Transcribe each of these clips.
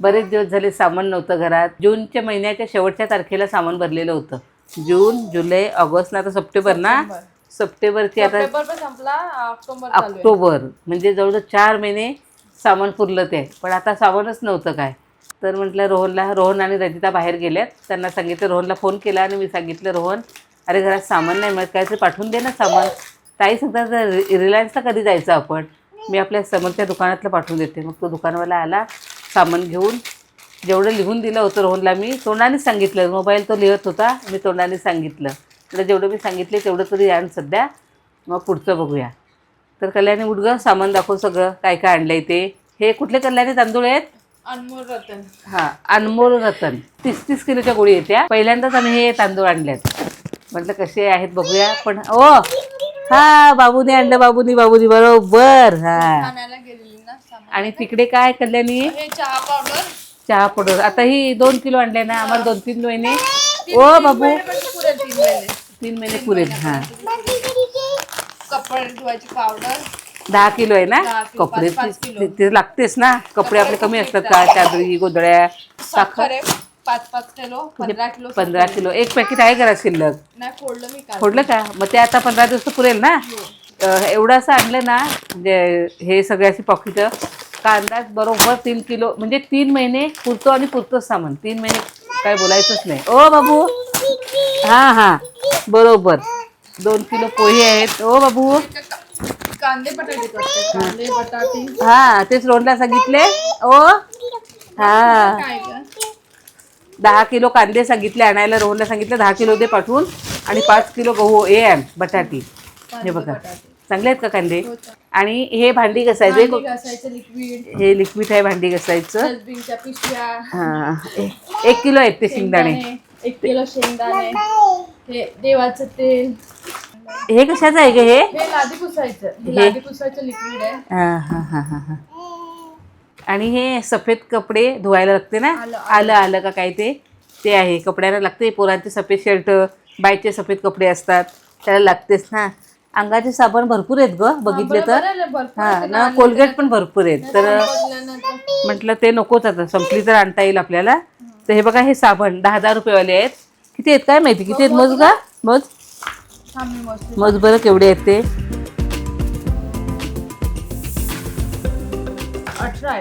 बरेच दिवस झाले सामान नव्हतं घरात. जूनच्या महिन्याच्या शेवटच्या तारखेला सामान भरलेलं होतं. जून जुलै ऑगस्ट ना आता सप्टेंबर ना? सप्टेंबरची आता पेपर पण संपला ऑक्टोबर चालू आहे. ऑक्टोबर. म्हणजे जवळजवळ चार महिने सामान पुरलं ते. पण आता सामानच नव्हतं काय. तर म्हटलं रोहनला रोहन आणि रजिता बाहेर गेल्यात त्यांना सांगितलं रोहनला फोन केला आणि मी सांगितलं रोहन अरे घरात सामान नाही मिळत काहीतरी पाठवून दे ना सामान. ताई सांगतात रि रिलायन्सला कधी जायचं आपण मी आपल्या समोरच्या दुकानातलं पाठवून देते. मग तो दुकानवाला आला सामान घेऊन. जेवढं लिहून दिलं होतं रोहनला मी तोंडानेच सांगितलं. मोबाईल तो लिहत होता मी तोंडाने सांगितलं. तर जेवढं मी सांगितले तेवढं तरी आण सध्या मग पुढचं बघूया. तर कल्याणी उडगं सामान दाखव सगळं काय काय आणलंय ते. हे कुठले कल्याणी तांदूळ आहेत? अनमोल रतन. हा अनमोल रतन. तीस तीस किलोच्या गोळी येत्या पहिल्यांदाच आम्ही हे तांदूळ आणल्यात म्हटलं कसे आहेत बघूया पण ओ! हा बाबूनी आणलं बाबूनी बाबूनी बरोबर. हा आणायला गेलेली ना सामान आणि तिकडे काय कल्याणी हे चहा पावडर. चहा पावडर. आता ही दोन किलो आणले ना आम्हाला दोन तीन महिने. ओ बाबू. पुरे तीन महिने. तीन महिने पुरेल हा. कपडे धुवायची पावडर. दहा किलो आहे ना? किलो, कपडे पाच- पाच ते- किलो. ते लागतेच ना? कपडे आपले कमी असतात का? चादरी गोदड्या साखर? साखर आहे. पाच पाच किलो पंधरा किलो पंधरा किलो. एक पॅकेट आहे घरात शिल्लक? नाही फोडलं मी काल. फोडलं का? मग ते आता पंधरा दिवस तर पुरेल ना? अं, एवढं असं आणलं ना म्हणजे हे सगळे अशी पॉकेट का अंदाज बरोबर तीन किलो म्हणजे तीन महिने पुरतो आणि पुरतोच सामान. तीन महिने काय बोलायचंच नाही. ओ बाबू! हां हां. बरोबर. दोन किलो पोहे आहेत. ओ बाबू! कांदे बटाटे कांदे हां तेच रोडला सांगितले. ओ! हां. दहा किलो कांदे सांगितले आणायला रोहनला सांगितलं दहा किलो दे पाठवून. आणि पाच किलो गहू ए आण बटाटी. हे बघा. चांगले आहेत का कांदे? आणि हे भांडी घासायचे भांडी घासायचं लिक्विड हे लिक्विड आहे भांडी घासायचं. डस्टबिनच्या पिशव्या. हा ए- एक किलो आहेत ते शेंगदाणे. शेंगदाणे एक किलो शेंगदाणे. हे देवाचं तेल. हे कशाचं आहे ग हे? हे लादी पुसायचं. हे हे? लादी पुसायचं लिक्विड आहे. हा हा हा हा हा. आणि हे सफेद कपडे धुवायला लागते ना? आलं, आलं. आलं का काय ते? ते आहे. कपड्याला लागते पोरांचे सफेद शर्ट बायचे सफेद कपडे असतात. त्याला लागतेच ना? अंगाचे साबण भरपूर आहेत ग बघितले तर. हा ना कोलगेट पण भरपूर आहेत. तर म्हटलं ते नकोच आता संपली तर आणता येईल आपल्याला. तर हे बघा हे साबण दहा हजार रुपयेवाले आहेत. किती आहेत काय माहिती? किती आहेत? मज का? मज मज बरं केवढे आहेत ते?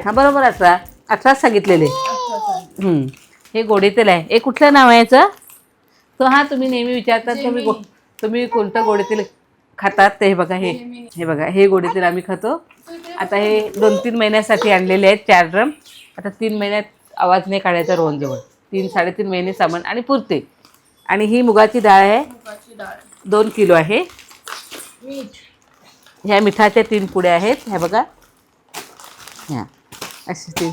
हा बरोबर अठरा. अठराच सांगितलेले. हे गोडे तेल आहे. हे कुठलं नाव आहे याचं? तो हा तुम्ही नेहमी विचारतात तुम्ही तुम्ही कोणतं गोडे तेल खातात ते हे बघा हे हे बघा हे गोडे तेल आम्ही खातो. आता हे दोन तीन महिन्यासाठी आणलेले आहेत चार ड्रम. आता तीन महिन्यात आवाज नाही काढायचा रोहनजवळ तीन साडेतीन महिने सामान आणि पुरते. आणि ही मुगाची डाळ आहे. दोन किलो आहे. ह्या मिठाच्या तीन पुड्या आहेत. ह्या बघा. ह्या. असे तीन.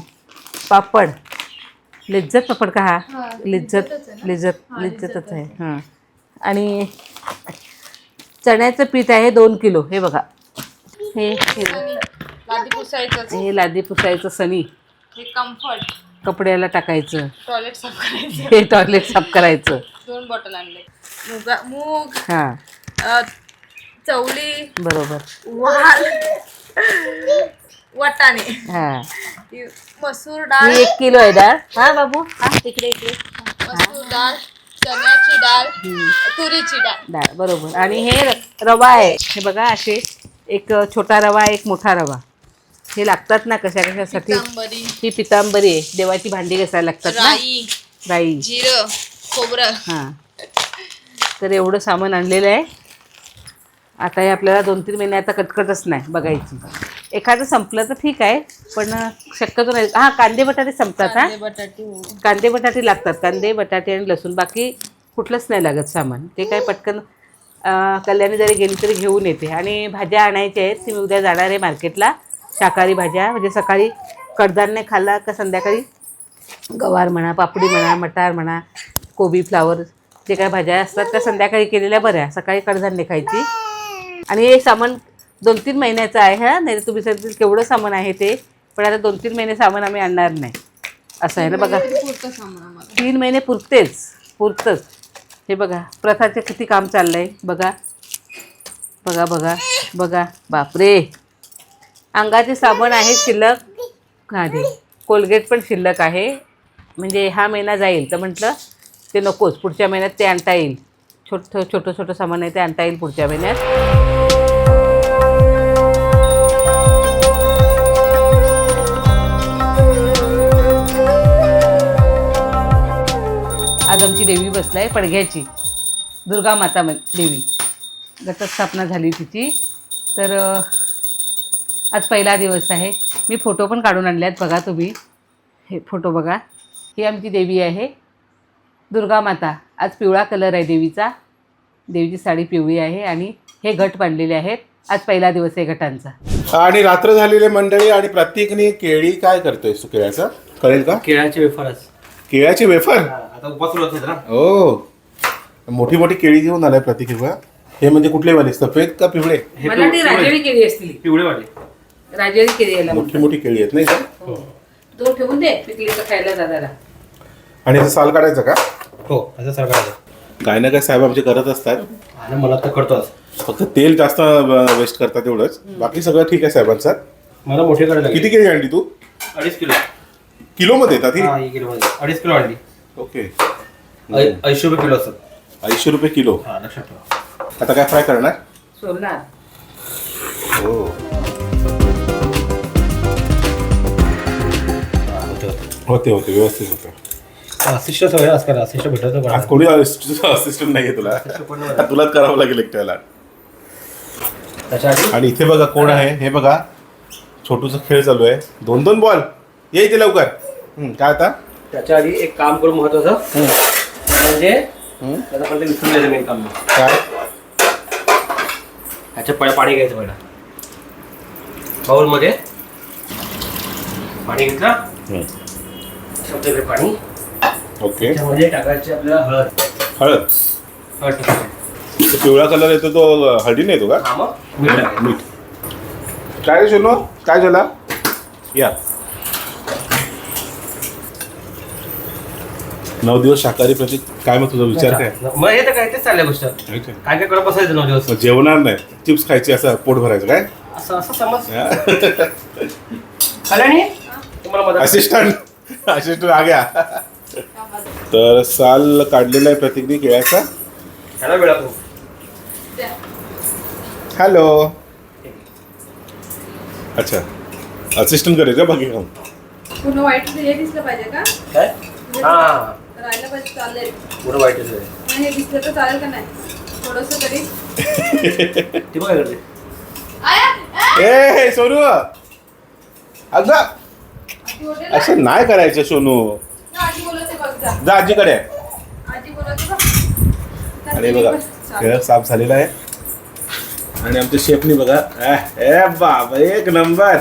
पापड. लिज्जत पापड का हा? लिज्जत? लिज्जत लिज्जतच आहे. हां. आणि चण्याचं पीठ आहे दोन किलो. हे बघा. हे हे लादी पुसायचं हे लादी पुसायचं सनी. हे कम्फर्ट कपड्याला टाकायचं. टॉयलेट साफ करायचं. हे टॉयलेट साफ करायचं. दोन बॉटल आणले. मुगा मूग हां. अ, चवळी बरोबर. वाल वाटाणे. हां. ही मसूर डाळ. ही एक किलो आहे डाळ. हा बाबू. हा तिकडे इकडे. मसूर डाळ. चण्याची डाळ तुरीची डाळ. डाळ बरोबर. आणि हे रवा आहे. हे बघा असे एक छोटा रवा एक मोठा रवा. हे लागतात ना कशा कशासाठी? ही पितांबरी आहे. देवाची भांडी घासायला लागतात ना? राई. राई. जिरं खोबरं. हां. तर एवढं सामान आणलेलं आहे. आता हे आपल्याला दोन तीन महिने आता कटकटच नाही बघायची. एखादं संपलं तर ठीक आहे पण शक्यतो नाही. हां कांदे बटाटे संपतात हां? कांदे बटाटे हो. कांदे बटाटे लागतात. कांदे बटाटे आणि लसूण. बाकी कुठलंच नाही लागत सामान. ते काय पटकन अं, कल्याणी जरी गेली तरी घेऊन येते. आणि भाज्या आणायच्या आहेत. ती मी उद्या जाणार आहे मार्केटला. शाकाहारी भाज्या. म्हणजे सकाळी कडधान्य खाल्ला का संध्याकाळी? गवार म्हणा पापडी म्हणा मटार म्हणा कोबी फ्लावर जे काय भाज्या असतात त्या संध्याकाळी केलेल्या बऱ्या. सकाळी कडधान्य खायची. आणि हे सामान दोन तीन महिन्याचं आहे हा? नाही तुम्ही सांगतील केवढं सामान आहे ते. पण आता दोन तीन महिने सामान आम्ही आणणार नाही. असं आहे ना बघा. किती पुरतं सामान आम्हाला. तीन महिने पुरतेच पुरतंच. हे बघा प्रथाचे किती काम चाललंय. बघा. बघा बघा बघा. बापरे! अंगाचे साबण आहे शिल्लक. हा दे कोलगेट पण शिल्लक आहे. म्हणजे हा महिना जाईल तर म्हटलं ते नकोच. पुढच्या महिन्यात ते आणता येईल. छोटं छोटं छोटं सामान आहे ते आणता येईल पुढच्या महिन्यात. आज आमची देवी बसलाय पडघ्याची. दुर्गा माता म देवी. घटस्थापना झाली तिची. तर आज पहिला दिवस आहे. मी फोटो पण काढून आणले आहेत बघा तुम्ही. हे फोटो बघा. ही आमची देवी आहे. दुर्गा माता. आज पिवळा कलर आहे देवीचा. देवीची साडी पिवळी आहे आणि हे घट बांधलेले आहेत. आज पहिला दिवस आहे घटांचा. आणि रात्र झालेले मंडळी आणि प्रत्येकने केळी काय करतोय केळ्याचा कळेल का? केळाचे वेफरच केळ्याची वेफर? आता उपास ओ मोठी मोठी केळी घेऊन आलाय प्रत्येक हिरवा हे म्हणजे कुठले वाले? सफेद का पिवळे? हे मला वाटते राजेरी केळी असतील. पिवळे वाले. राजेरी केळी यायला मोठी मोठी केळी आहेत नाही का? दोन ठेवून दे पिकलीचं खायला दादाला. आणि याचं साल काढायचं का? हो असं सरकार काय ना काय साहेब आमचे करत असतात. आणि मला तर करतोच फक्त तेल जास्त वेस्ट करतात एवढंच. बाकी सगळं ठीक आहे साहेबांचं. मला मोठे करायला किती केळी आणली तू? अडीच किलो. किलो मध्ये येतात ही? हा किलो मध्ये अडीच किलो आणली ओके. ऐ- ऐंशी रुपये किलो असतात. ऐंशी रुपये किलो. हा लक्षात ठेवा. आता काय फ्राय करणार? सोलणार. हो. होते होते. व्यवस्थित होते. असिस्ट सगळं आज करा असिस्ट भेटत आज कोणी असिस्टंट नाहीये तुला. तुलाच करावं लागेल एकट्याला. त्याच्या आधी आणि इथे बघा कोण आहे हे बघा. छोटूचा खेळ चालू आहे. दोन दोन बॉल. ये इथे लवकर. काय आता? त्याच्या आधी एक काम करून महत्वाचं. म्हणजे त्याचा पण विसरून द्यायचं मेन काम. काय? ह्याच्या पहिले पाणी घ्यायचं पहिला. बाउलमध्ये पाणी घेतलं. शब्दकडे पाणी. ओके. त्याच्यामध्ये टाकायची आपल्याला हळद. हळद. हळद टाकायची. पिवळा कलर येतो तो हळदीने येतो का? हा मीठ मीठ काय सोनू? काय झाला? या. नऊ दिवस शाकाहारी प्रतीक काय मग तुझा विचार काय? मग हे तर काय तेच चालल्या गोष्ट. काय काय करत बसायचं नऊ दिवस? मग जेवणार नाही चिप्स खायचे असं पोट भरायचं काय? असं असं समज. कल्याणी तुम्हाला मदत असिस्टंट असिस्टंट आ गया. तर साल काढलेला आहे प्रतीकने केळ्याचा. त्याला वेळा तू हॅलो. अच्छा. असिस्टंट करेल का बाकी काम? पूर्ण वाईट हे दिसलं पाहिजे का? काय? हा. राहिलं पाहिजे चालेल. पुढं वाईटच आहे आणि हे दिसलं तर चालेल का नाही? थोडस तरी. ती बघ करते आया ए सोनू. अगं आजी बोलते ना. असं नाही करायचं सोनू. आजी बोलते बघ जा. जा आजीकडे. आजी बोलते बघ. आणि बघा खेळ साफ झालेला आहे. आणि आमच्या शेफनी बघा. अह, ए बाबा एक नंबर.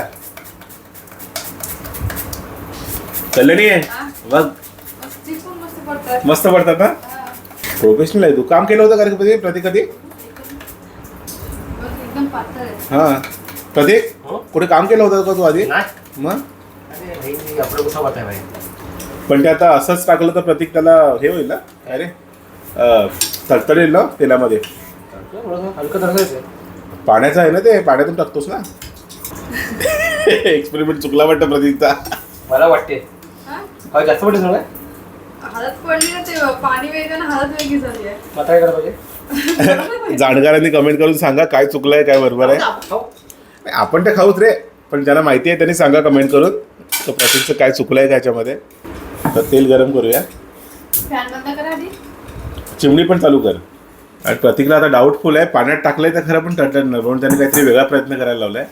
कल्याणी हा. बघ. मस्त पडतात ना? हा. प्रोफेशनल आहे तू. काम केलं होतं का कधी? प्रतीक कधी हा. प्रतीक हो? कुठे काम केलं होतं का तू आधी? मग? पण ते आता असंच टाकलं तर प्रतीक त्याला हे होईल ना? अरे तडतडेल ना तेलामध्ये? पाण्याचं आहे ना ते? पाण्यातून टाकतोस ना? एक्सपेरिमेंट चुकला वाटतं प्रतीकचा मला वाटते. हा? हा जास्त वाटत हळद पडली ना ते पाणी वेगळं आणि हळद वेगळी झाली आहे. मग काय करायला पाहिजे? जाणकारांनी कमेंट करून सांगा काय चुकलंय काय बरोबर आहे. हो. नाही, आपण ते खाऊच रे पण ज्यांना माहिती आहे त्यांनी सांगा कमेंट करून. तर प्रतीकचं काय चुकलंय का याच्यामध्ये तर तेल गरम करूया. फॅन बंद करा आधी. चिमणी पण चालू कर. आणि प्रतीकला आता डाऊटफुल आहे. पाण्यात टाकलंय तर खरं पण टटणार म्हणून त्याने काहीतरी वेगळा प्रयत्न करायला लावलाय.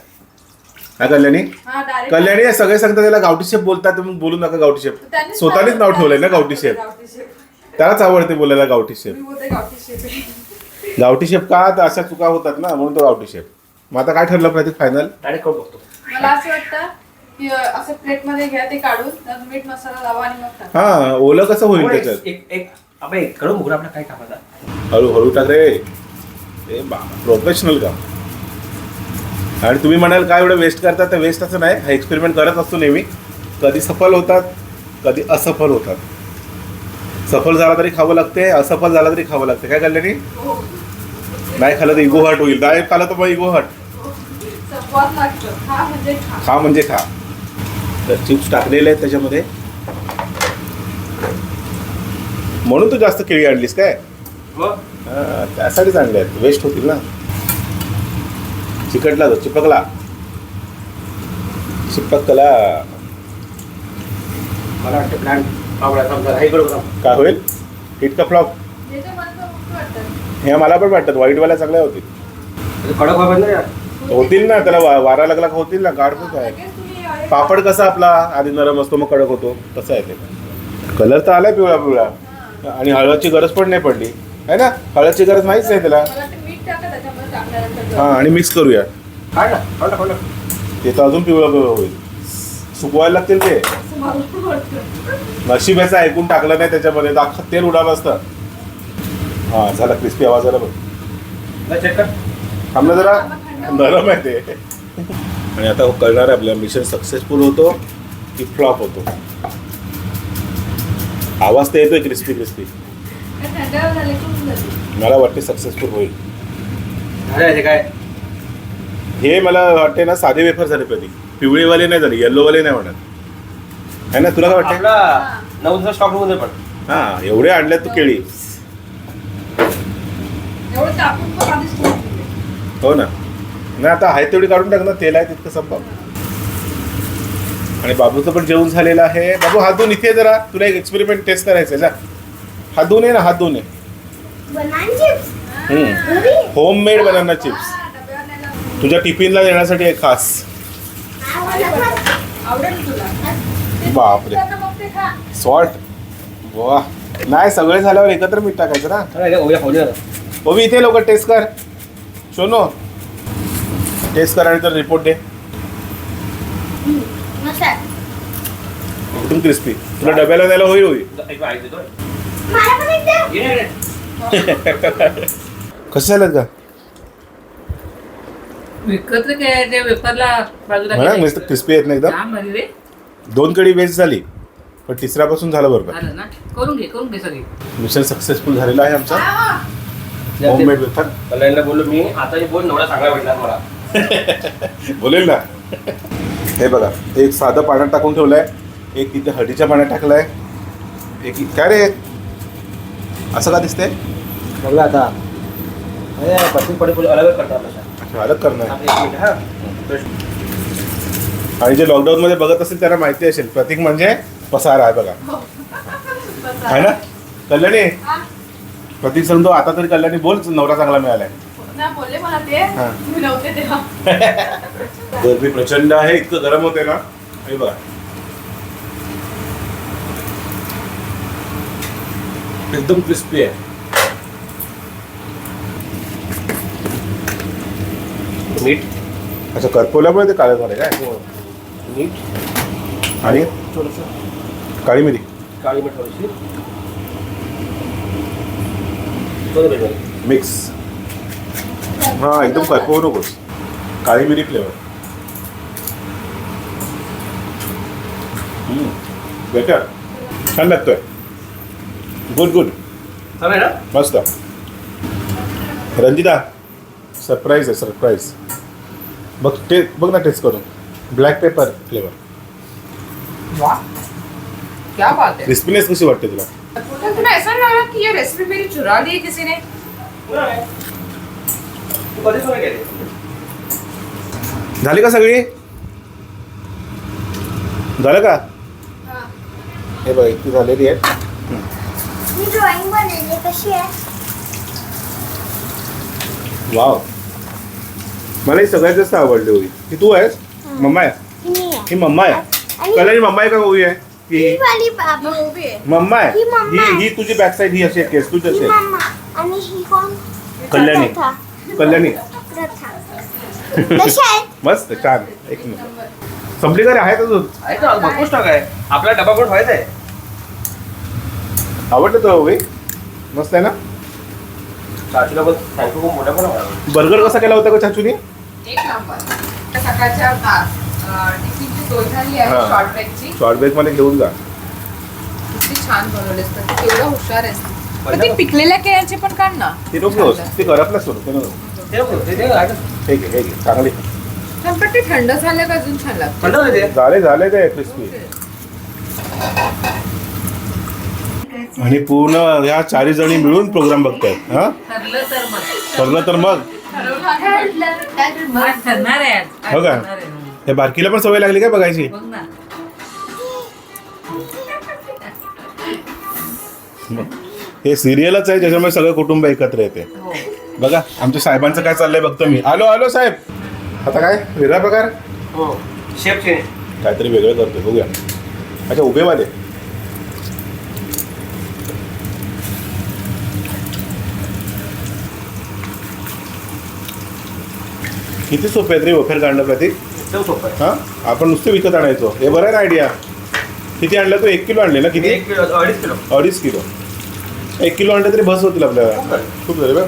हा कल्याणी? हा कल्याणी हे सगळे सांगतात त्याला गावठी शेफ बोलतात तुम्ही बोलू नका गावठी त्यांनीच स्वतःनेच नाव ठेवलंय ना गावठी शेफ त्यालाच आवडते बोलायला गावठी बोलते गावठी शेफ का तर अशा चुका होतात ना म्हणून तो गावठी शेफ मग आता काय ठरलं प्रतीक फायनल डायरेक्ट करून बघतो. मला असं वाटतं की असं प्लेटमध्ये घ्या ते काढून त्यात मीठ मसाला लावा आणि मग टाका. हा ओलं कसं होईल त्याच्यात? हळूहळू टाक रे. ए बा प्रोफेशनल काम. आणि तुम्ही म्हणाल काय एवढं वेस्ट करतात? तर वेस्ट असं नाही. हा एक्सपेरिमेंट करत असतो नेहमी. कधी सफल होतात कधी असफल होतात. सफल झाला तरी खावं लागते असफल झाला तरी खावं लागते. काय कल्याणी? नाही खाल्लं तर इगो हट होईल. नाही खाल्लं तर मग इगो हट हा म्हणजे खा. खा म्हणजे खा. तर चिप्स टाकलेले आहेत त्याच्यामध्ये. म्हणून तू जास्त केळी आणलीस काय? हा, त्यासाठी चांगले आहेत. वेस्ट होतील ना. चिकटला तो चिपकला. चिपकला. मला वाटतं प्लॅन आवडा समजा हे करू का काय होईल? हिट का फ्लॉप जे जे मला पण वाटतात व्हाईटवाल्या चांगल्या होतील. कडक. होतील ना त्याला वा- वारा लागला का होतील ना गाड तुम्ही अरे पापड कसा आपला? आधी नरम असतो मग कडक होतो तसं आहे ते. कलर तर आलाय पिवळा पिवळा आणि हळदची गरज पण नाही पडली. आहे ना? हळदची गरज माहीच नाही त्याला. हा आणि मिक्स करूया. ते तर अजून पिवळं पिवळं होईल. सुकवायला लागतील ते. वाटतं. नशिबाचं ऐकून टाकलं नाही त्याच्यामध्ये. अख्खं तेल उडालं असतं. हा झाला क्रिस्पी आवाज आला बघ. जा चेक कर. थांबलं जरा. नरम आहे ते. आणि आता कळणार आहे आपलं मिशन सक्सेसफुल होतो की फ्लॉप होतो. आवाज तर येतोय क्रिस्पी क्रिस्पी. मला वाटते सक्सेसफुल होईल. झालं ते काय? हे मला वाटते ना साधे वेफर झाले प्रतीक पिवळेवाले नाही झाले येल्लोवाले नाही म्हणत आहे ना तुला काय वाटते आपला नऊ दिवस स्टॉकमध्ये पण. हा एवढे आणल्यात तू केळी. एवढं टाकून पण आधीच ठेवून दिले. हो ना. नाही आता आहे तेवढी काढून टाक ना तेल आहे तितकं संपव. आणि बाबूचं पण जेवण झालेलं आहे. बाबू हात धुवून इथे ये जरा. तुला एक एक्सपेरिमेंट टेस्ट करायचं आहे जा. हात धुवून ये ना हात धुवून ये. Banana chips homemade banana chips तुझ्या टिफिनला देण्यासाठी एक खास. बापरे. सॉल्ट वा नाही सगळे झाल्यावर एकत्र मीठ टाकायचं ना? हे. ओवी इथे लोक टेस्ट कर. शोनो टेस्ट कर आणि तर रिपोर्ट दे. एकदम क्रिस्पी तुला डब्याला द्यायला होईल होईल. झालं का विकत काय? त्या वेफरला बाजूला म्हणा केलंय. मस्त क्रिस्पी आहेत ना एकदम. जाम भारी रे. दोन कडी वेस्ट झाली पण तिसऱ्यापासून झालं बरोबर झालं ना? करून घे करून घे सगळी. मिशन सक्सेसफुल झालेला आहे आमचा. हा. होममेड वेफर कल्याणला बोललो मी आता हे बोल एवढा चांगला भेटला मला. बोलेल ना. हे बघा एक साधं पाण्यात टाकून ठेवलंय एक तिथे हळदीच्या पाण्यात टाकलंय एक इ- काय रे? असं का दिसतंय? बघला आता पडे अलग. अच्छा, करणार हा. आणि जे लॉकडाऊन मध्ये बघत असेल त्यांना माहिती असेल. प्रतीक म्हणजे पसारा आहे बघा. आहे ना? कल्याणी? हा. प्रतीक सांगतो आता तरी कल्याणी बोल नवरा चांगला मिळालाय. नाही बोलले मला ते. हा. तुम्ही नव्हते तेव्हा. गरमी प्रचंड आहे इतकं गरम होते ना. हे बघा. एकदम क्रिस्पी आहे. मीठ अच्छा करपवल्यामुळे ते काळे झाले काय? मीठ आणि? थोडंसं. काळी मिरी काळी मीठ थोडीशी. मिक्स. हा एकदम करपवू नकोस. काळी मिरी फ्लेवर बेटर छान लागतोय. गुड गुड चालेल ना? मस्त. रंजिता. सरप्राईज आहे सरप्राईज बघ टे बघ ना टेस्ट करून. ब्लॅक पेपर फ्लेवर वाह. क्या बात है. क्रिस्पीनेस कशी वाटते तुला? तो तुम्हें ऐसा लग रहा कि ये रेसिपी मेरी चुरा ली है किसी ने. तू. झाली का सगळी? झालं का? हे. बघ इतकी झालेली आहे मी ड्रॉइंग बनवली कशी आहे? वाव मला ही सगळ्यात जास्त आवडली होई ही तू आहेस? मम्मा आहे? ही आहे. मम्मा आहे? आणि कल्याणी मम्मा आहे का ओवी आहे? ही ही वाली बाबू वो भी है मम्मा आहे? ही मम्मा ही आहे. ही तुझी बॅक साईड ही अशी आहे केस तुझी ही अशी आहे मम्मा. आणि ही कोण? कल्याणी. प्रथा कल्याणी. प्रथा कशी आहे? मस्त छान. एक मिनिट संपली का रे? आहेत अजून? आहे ना भरपूर स्टॉक आहे. आपला डबा पण व्हायचा आहे? आवडलं तो ओवी मस्त आहे ना? चाचीला पण थँक्यू खूप मोठ्या पण. बर्गर कसा केला होता का चाचूने? एक नंबर सकाळच्या अं, टिफिनची सोय झाली आहे. शॉर्ट ब्रेकची शॉर्ट ब्रेकमध्ये घेऊन जा. किती छान बनवलेस. तर तू केवढा हुशार आहेस. पण ती पिकलेल्या केळ्यांची पण काढ ना. ते नको ते करपला सोड ते नको. ते नको, ते- ते आहे ना. हे घे हे घे. चांगली. पण ते थंड झालं का अजून छान लागतं? थंड ते. झाले झाले ते क्रिस्पी आणि पूर्ण ह्या चारी जणी मिळून प्रोग्राम बघतायत हा? ठरलं तर मग. ठरलं तर मग. आज ठरणार आहे आज. आज हो का? ठरणार आहे. हं. बारकीला पण सवय लागली काय बघायची बघ ना हे सिरियलच आहे ज्याच्यामुळे सगळं कुटुंब एकत्र येते हो बघा आमच्या साहेबांचं काय चाललंय बघतो मी आलो आलो साहेब आता काय वेगळा प्रकार हो शेफ काहीतरी वेगळं करतो बघूया अच्छा उभेवाले किती सोपे आहेत रे वफेर काढणं प्रतीक? एकदम सोपं आहे. हां? आपण नुसते विकत आणायचो. हे बरं आहे ना आयडिया किती आणलं तू? एक किलो आणले ना किती? एक किलो अडीच किलो. अडीच किलो. एक किलो आणले तरी बस होतील आपल्याला. खूप झाले. बघ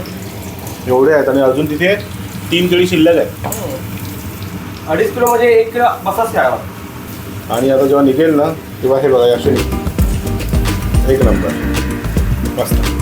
एवढे आहेत आणि अजून तिथे तीन केळी शिल्लक आहे अडीच किलो म्हणजे एक किलो बसाच खेळावा. आणि आता जेव्हा निघेल ना तेव्हा हे बघा असे एक नंबर. मस्त.